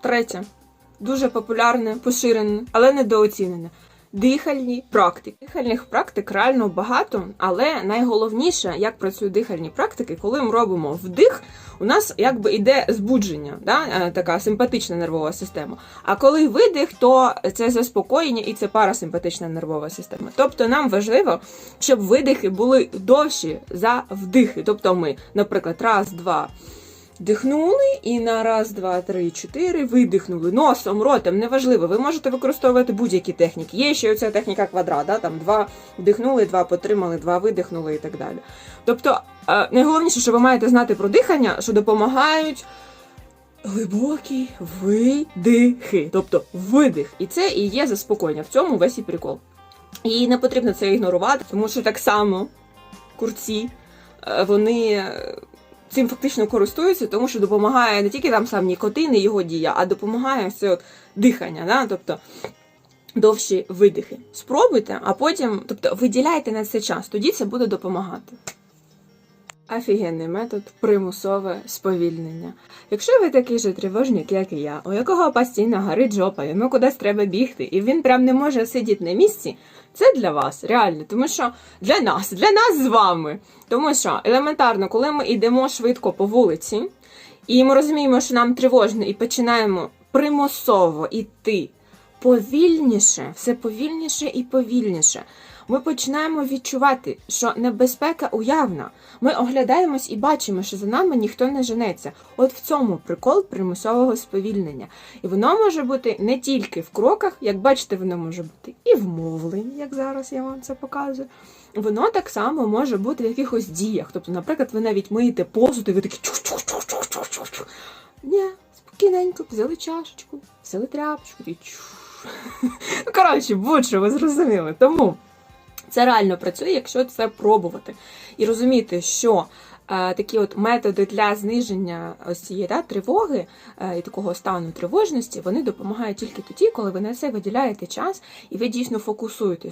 Третє. Дуже популярне, поширене, але недооцінене. Дихальні практики. Дихальних практик реально багато, але найголовніше, як працюють дихальні практики, коли ми робимо вдих, у нас якби йде збудження, да? е, така симпатична нервова система. А коли видих, то це заспокоєння і це парасимпатична нервова система. Тобто нам важливо, щоб видихи були довші за вдихи. Тобто ми, наприклад, раз, два. Вдихнули і на раз, два, три, чотири видихнули носом, ротом, неважливо. Ви можете використовувати будь-які техніки. Є ще оця техніка квадрат, там два вдихнули, два потримали, два видихнули і так далі. Тобто, е, найголовніше, що ви маєте знати про дихання, що допомагають глибокі видихи, тобто видих. І це і є заспокоєння. В цьому весь і прикол. І не потрібно це ігнорувати, тому що так само курці, е, вони. Цим фактично користуються, тому що допомагає не тільки там сам нікотин і його дія, а допомагає все от дихання, да? тобто довші видихи. Спробуйте, а потім, тобто виділяйте на це час, тоді це буде допомагати. Офігенний метод примусове сповільнення. Якщо ви такий же тривожник, як і я, у якого постійно горить жопа, йому кудись треба бігти, і він прям не може сидіти на місці, це для вас реально, тому що для нас, для нас з вами. Тому що елементарно, коли ми йдемо швидко по вулиці, і ми розуміємо, що нам тривожно, і починаємо примусово йти повільніше, все повільніше і повільніше. Ми починаємо відчувати, що небезпека уявна. Ми оглядаємось і бачимо, що за нами ніхто не женеться. От в цьому прикол примусового сповільнення. І воно може бути не тільки в кроках, як бачите, воно може бути і в мовленні, як зараз я вам це показую. Воно так само може бути в якихось діях. Тобто, наприклад, ви навіть миєте посуд, і ви такі чух-чух-чух-чух-чух-чух. Ні, спокійненько, взяли чашечку, взяли тряпочку і чух. Ну, коротше, будь-що ви зрозуміли. Тому це реально працює, якщо це пробувати. І розуміти, що е, такі от методи для зниження ось цієї да, тривоги е, і такого стану тривожності, вони допомагають тільки тоді, коли ви на це виділяєте час і ви дійсно фокусуєтесь.